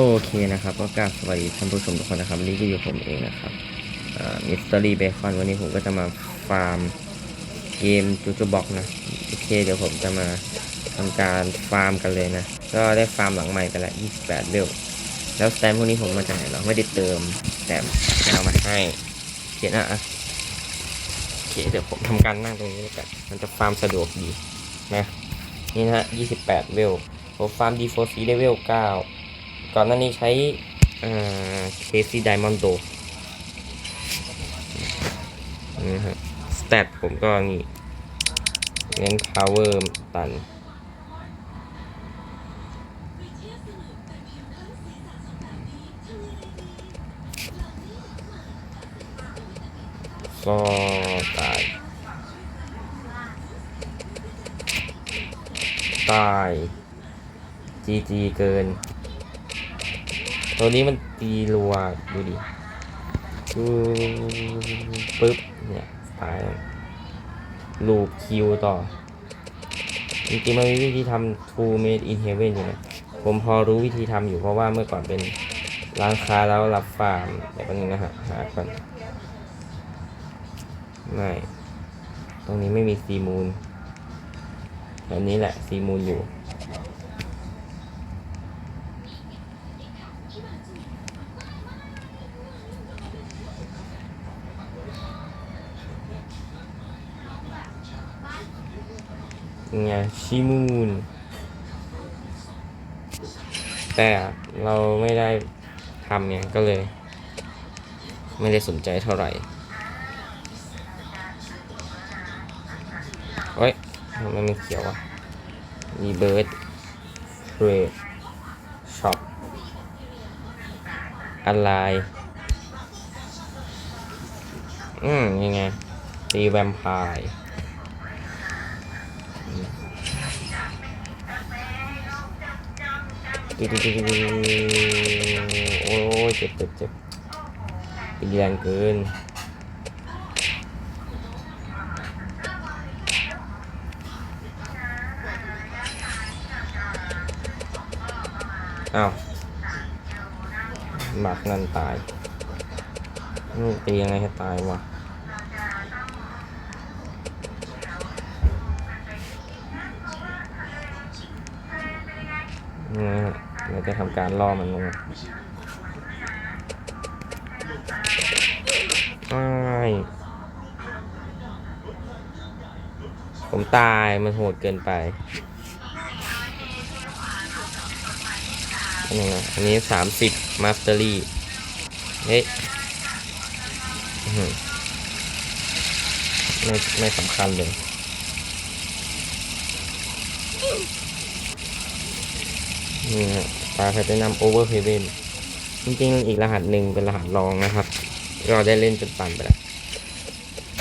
โอเคนะครับก็กราบสวัสดีท่านผู้ชมทุกคนนะครับวันนี่ก็อยู่ผมเองนะครับมิสเตอรี่เบคอนวันนี้ผมก็จะมาฟาร์มเกมจูจูบ็อกนะโอเคเดี๋ยวผมจะมาทำการฟาร์มกันเลยนะ ก็ได้ฟาร์มหลังใหม่ไปแล้ว28เร็วแล้วแตมพวกนี้ผมมาจากไหนเราไม่ได้เติมแต่เอามาให้เขียนอะโอเคเดี๋ยวผมทำการนั่งตรงนี้แล้วกันมันจะฟาร์มสะดวกดีนะนี่นะฮะ28เวลผมฟาร์ม D4C ได้เวล9 ก่อนหน้านี้ใช้เคซีไดมอนโดนี่ฮะสเตตผมก็นี่เน้นพาวเวอร์ตัน ก็ตาย ตาย จีจีเกิน ตัวนี้มันตีรัวดูดิดูปึ๊บเนี่ยตายลูปคิวต่อ จริงๆมันมีวิธีทำ True Made in Heaven อยู่นะผมพอรู้วิธีทำอยู่เพราะว่าเมื่อก่อนเป็นร้านค้าแล้วรับฟาร์มแต่ก็นี้นะฮะหาก่อนไม่ตรงนี้ไม่มีซีมูลแบบนี้แหละซีมูลอยู่ ไงชิมูนแต่เราไม่ได้ทำไงก็เลย ไม่ได้สนใจเท่าไหร่เฮ้ยทำไมมันเขียวอะมีเบิร์ดเทรดช็อปอะไรอืมยังไงตีแวมไพร์ ดูดูดูดูโอ้ยเจ็บเจ็บเจ็บเป็นแรงเกินอ้าวหมักนั่นตายนี่ตียังไงให้ตายวะนี่ฮะ เราจะทำการล่อมันลงมาอ้ายผมตายมันโหดเกินไปอันนี้นะอันนี้สามสิบมาสเตอรี่ เฮ้ยไม่ไม่สำคัญเลยนี่ฮะ ปลาแพตนัมโอเวอร์เฮเวนจริงๆ อีกรหัสหนึ่งเป็นรหัสรองนะครับ เราได้เล่นจนปั่นไปแล้ว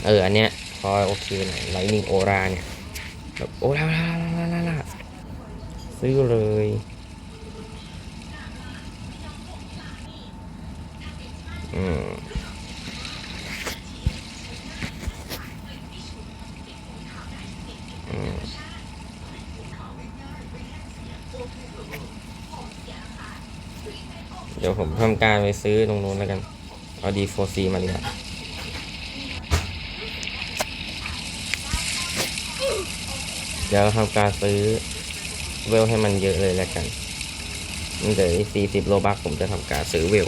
เออ อันเนี้ยพอโอเคหน่อยไลนิ่งโอราเนี่ยแบบโอราลาลาลาลาลาซื้อเลยอืม อืม เดี๋ยว ผมทำการไปซื้อตรงนู้นแล้วกัน เอาดีโฟซีมาดีกว่าเดี๋ยวทำการซื้อเวลให้มันเยอะเลยแล้วกันเดี๋ยวสี่สิบโลบักผมจะทำการซื้อเวล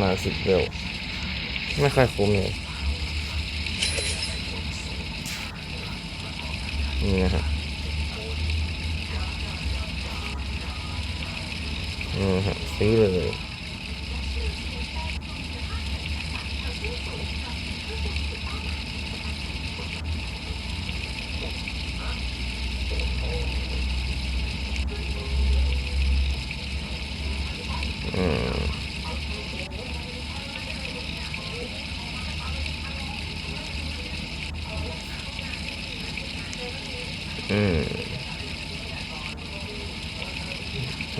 มาสิบเวลไม่ค่อยคุ้มเลยนี่นะครับ ซื้อเลย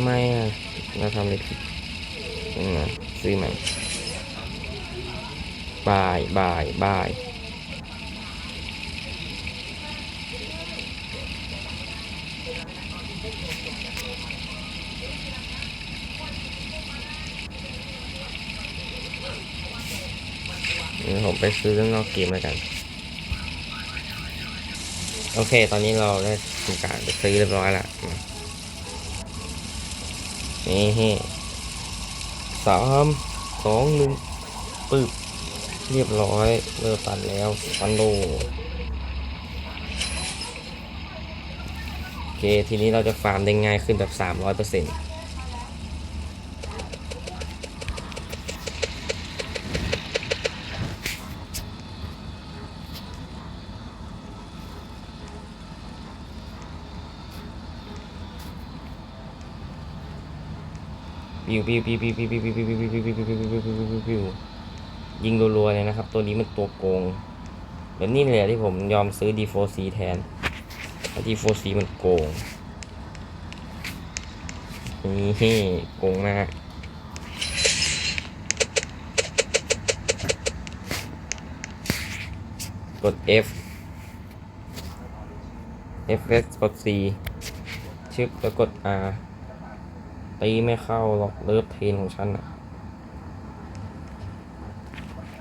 ไม่อะเราทำเลยรผิดนะซื้อใหม่บายบายบายผมไปซื้อเรื่องนอกเกมแล้วกัน โอเค ตอนนี้เราได้ทำการไปซื้อเรียบร้อยละ นี่สามสองหนึ่งปึ๊บ เรียบร้อยเริ่มตันแล้วตันโลโอเค ทีนี้เราจะฟาร์มได้ง่ายขึ้นแบบ 300%เปอร์เซ็นต์ ปิวปิวปิวปิวปิวปิวปิวปิวปิวปิวปิวปิวปิวปิวปิวปิวปิวยิงรัวๆเลยนะครับ ตัวนี้มันตัวโกงแบบนี้เลยที่ผมยอมซื้อ D4C แทน D4C มันโกงนี่โกงมากกด F F S กด C ชึบแล้วกด R ตีไม่เข้าหรอกเลิฟเทนของฉันอะ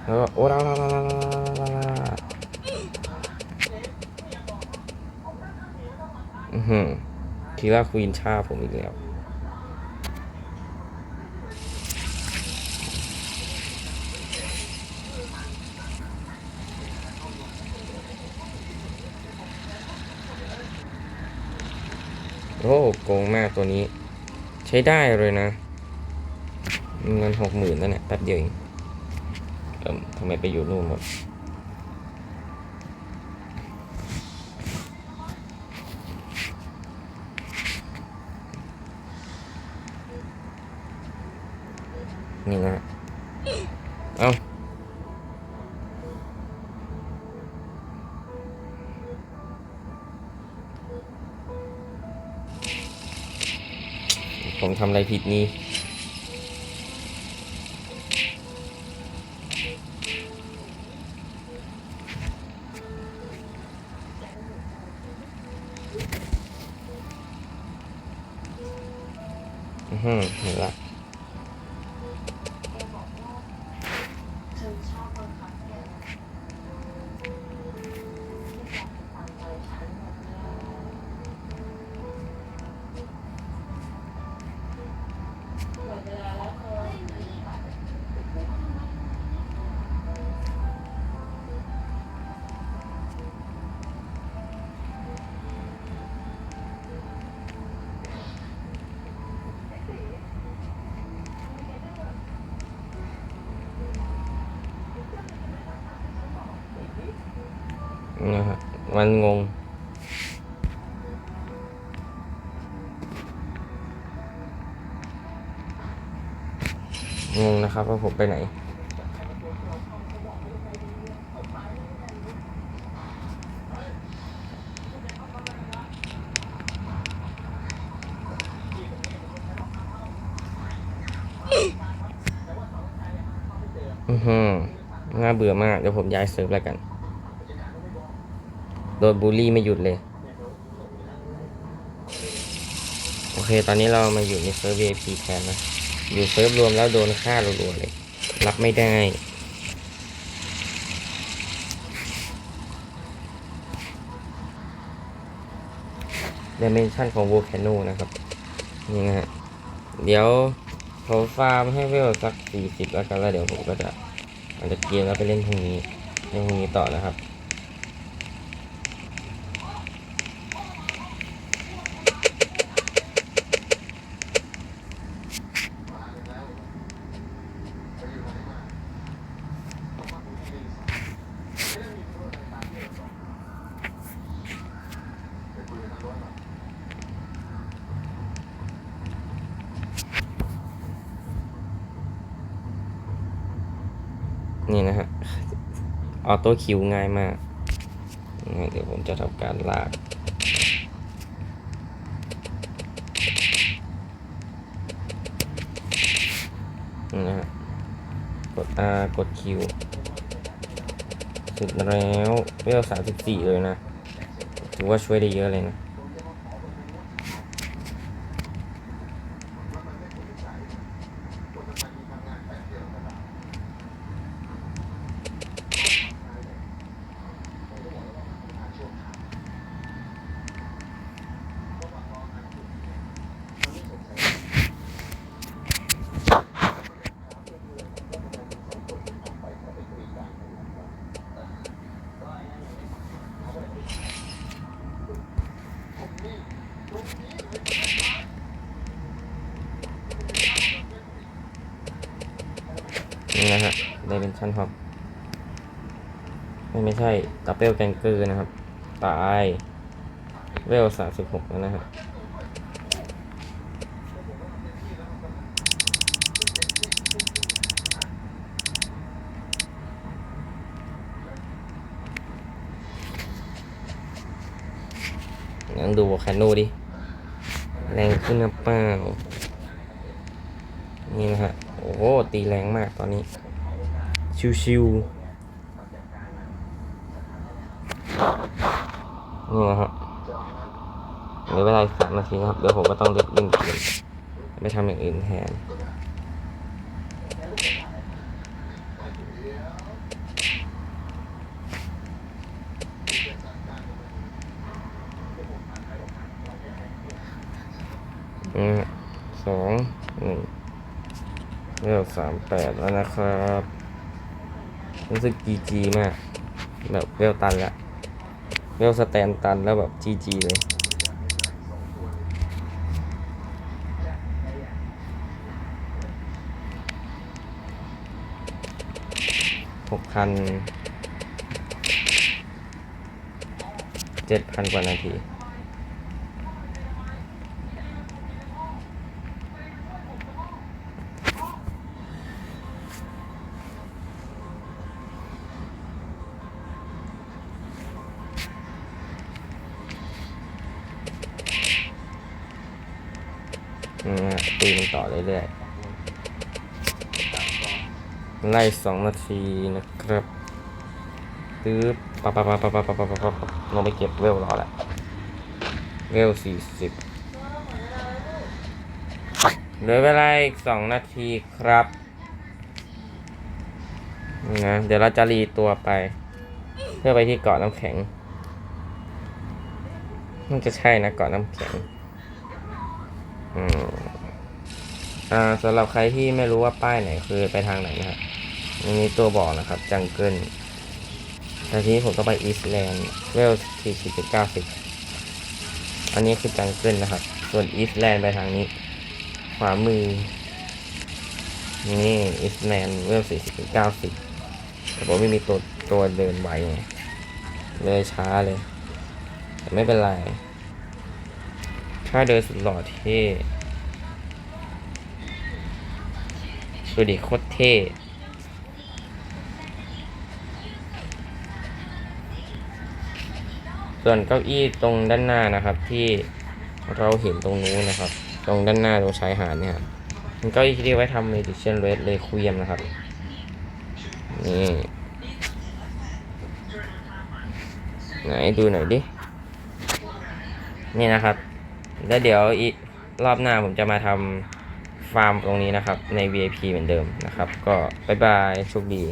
แล้วก็โอ้ลาลาลาลาลาลาลาอือหือทีล่าควีนชาผมอีกแล้วโอ้โกงมากตัวนี้ ใช้ได้เลยนะเงินหกหมื่นนั่นแหละแป๊บเดียวเองทำไมไปอยู่นู่นหมดนี่นะ เอา อะไรผิดนี่อือหือเห็นละนะ มันงง งงนะครับว่าผมไปไหน อือหือน่าเบื่อมาก เดี๋ยวผมย้ายเซิร์ฟแล้วกัน โดนบูลลี่ไม่หยุดเลย โอเค ตอนนี้เรามาอยู่ในเซิร์ฟ VIP แทนนะ อยู่เซิร์ฟรวมแล้วโดนฆ่ารัวๆเลย รับไม่ได้ d i m e n s i o n ของ Volcano นะครับ นี่นะฮะ เดี๋ยวผมฟาร์มให้เวลสัก 40 แล้วกันแล้วเดี๋ยวผมก็จะอาจจะเกมแล้วไปเล่นพรุ่งนี้เล่นพรุ่งนี้ต่อนะครับ นี่นะฮะ ออโต้คิวง่ายมาก เดี๋ยวผมจะทำการลาก นี่นะฮะ กด R กด Q เสร็จแล้วเวลสามสิบสี่เลยนะ ถือว่าช่วยได้เยอะเลยนะ นะฮะได้เป็นชั้นฮอปไม่ไม่ใช่ดับเบิลแกงเกอร์นะครับ ตายเวลสามสิบหกแล้วนะฮะงั้นดูแคนโนดิ แรงขึ้นหรือเปล่า นี่นะฮะโอ้โหตีแรงมากตอนนี้ ชิวๆนี่นะฮะเหลือเวลาสามนาทีนะครับ เดี๋ยวผมก็ต้องเล่นเล่นเกมไม่ทำอย่างอื่นแทน อืมสองหนึ่งเวล สามแปดแล้วนะครับรู้สึกจีจีมาก แบบเวลตันละเวลสแตนตันแล้วแบบจีจีเลยหกพันเจ็ดพันกว่านาที ตีมันต่อเรื่อยๆ ไล่สองนาทีนะครับตื้อปั๊บปั๊บปั๊บปั๊บปั๊บปั๊บปั๊บปั๊บลงไปเก็บเวลรอแหละเวลสี่สิบเหลือเวลาอีกสองนาทีครับนี่นะเดี๋ยวเราจะรีตัวไป เพื่อไปที่เกาะน้ำแข็งมันจะใช่นะเกาะน้ำแข็ง อืม อ่าสำหรับใครที่ไม่รู้ว่าป้ายไหนคือไปทางไหนนะครับมันมีตัวบอกนะครับจังเกิลแต่ทีนี้ผมก็ไปอีสแลนด์เวลสี่สิบเก้าสิบอันนี้คือจังเกิลนะครับ ส่วนอีสแลนด์ไปทางนี้ ขวามือ นี่อีสแลนด์เวลสี่สิบเก้าสิบแต่ผมไม่มีตัวตัวเดินไวไงเลยช้าเลย แต่ไม่เป็นไร ถ้าเดินสุดหล่อเท่ ดูดิโคตรเท่ส่วนเก้าอี้ตรงด้านหน้านะครับที่เราเห็นตรงนู้นนะครับ ตรงด้านหน้าตรงชายหาดเนี่ยมันเก้าอี้ที่ไว้ทำเมดิเชนเรสเลยคุยมนะครับนี่ไหนดูหน่อยดิ นี่นะครับ แล้วเดี๋ยวอีรอบหน้าผมจะมาทำ ฟาร์มตรงนี้นะครับใน VIP เหมือนเดิมนะครับ ก็บ๊ายบายโชคดี